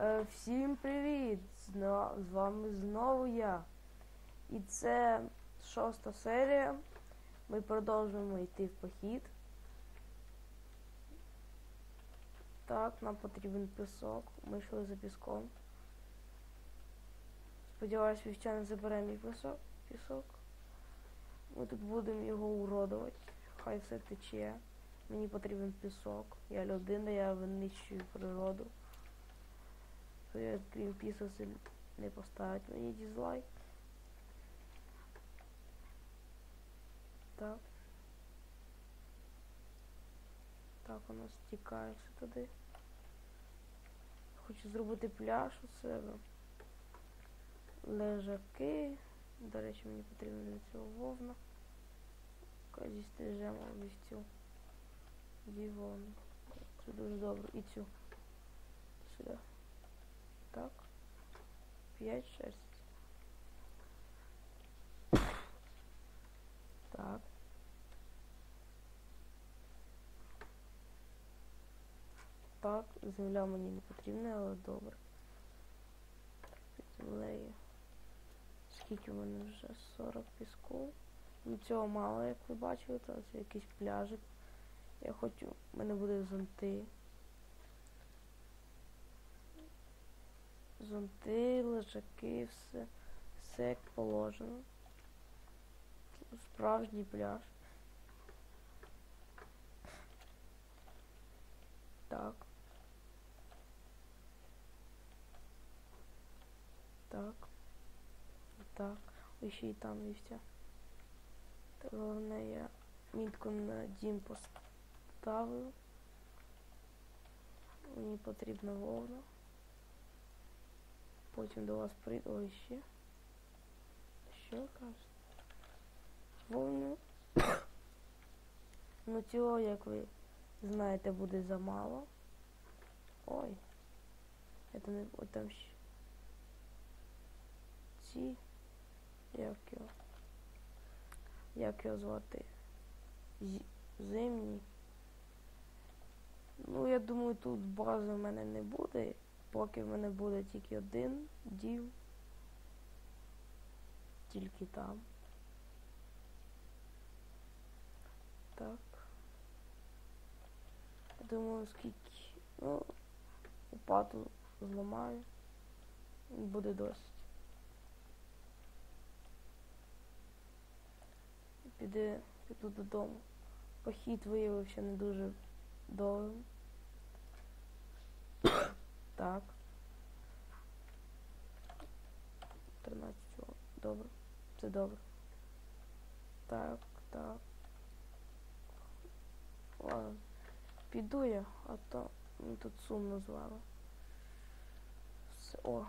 Е, Всім привіт! З вами знову я. І це шоста серія. Ми продовжуємо йти в похід. Так, нам потрібен пісок. Ми йшли за піском. Сподіваюсь, вівчани забере мій пісок. пісок. Ми тут будемо його уродувати. Хай все тече. Мені потрібен пісок. Я людина, я винищую природу. То крім не поставить мені дізлайк. Так. Так, у нас стікає все туди. Хочу зробити пляж у себе. Лежаки. До речі, мені потрібно для цього вовна. Зі стрижемо вівцю. Дві вовни. Це дуже добре. І цю. 5-6. Так. Так, земля мені не потрібна, але добре. Під землею. Скільки в мене вже 40 піску. Ну цього мало, як ви бачили, це якийсь пляжик. Я хочу... в мене буде зонти. Зонти, лежаки, все, все як положено. Справжній пляж. Так. Так. Так. Ось ще й там все. Так, головне я мітку на дім поставив. Мені потрібна вовна. Потім до вас прийду. Ще. Що кажете? Вовну. ну цього, як ви знаєте, буде замало. Ой. Это не ой, там ще. Ці. Як його? Як його звати? Зі- Зимній. Ну, я думаю, тут бази в мене не буде. Поки в мене буде тільки один дім. Тільки там. Так. Думаю, скільки. Ну, лопату зламаю. Буде досить. Піде, піду додому. Похід виявився не дуже довгим. Так. 13 чого. Добре. Це добре. Так, так. Ладно. Піду я, а то мені тут сумно з вами. Все, о.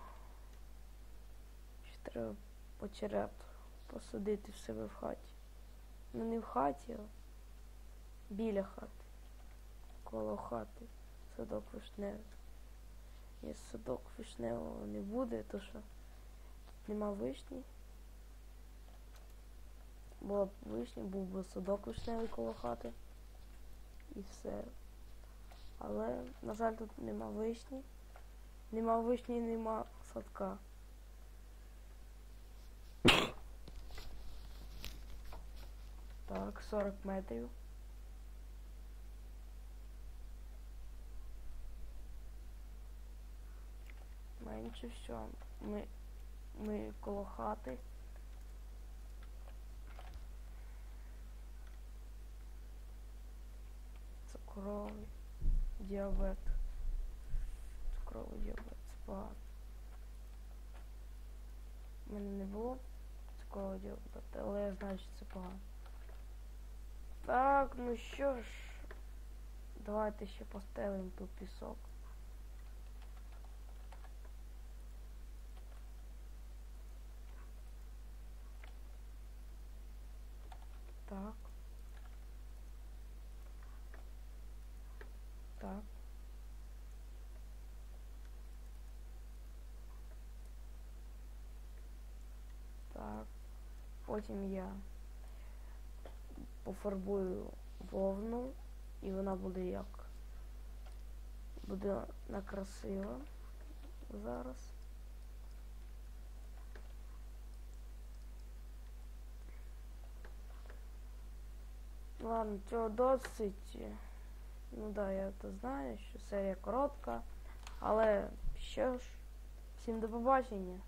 Ще треба очерет посадити в себе в хаті. Ну не в хаті, а біля хати. Коло хати. Садок вишневий. Якщо садок вишневого не буде, то що нема вишні. Була б вишня, був би садок вишневий коло хати. І все. Але, на жаль, тут нема вишні. Нема вишні, нема садка. Так, 40 метрів. Менше все. Ми, ми коло хати. Цукровий діабет. Цукровий діабет. Це погано. У мене не було цукрового діабету, але я знаю, що це погано. Так, ну що ж, давайте ще постелимо тут пісок. Так. Так. Так. Потім я пофарбую вовну і вона буде як буде накрасива. зараз. Ладно, цього досить. Ну да, я то знаю, що серія коротка. Але що ж, всім до побачення.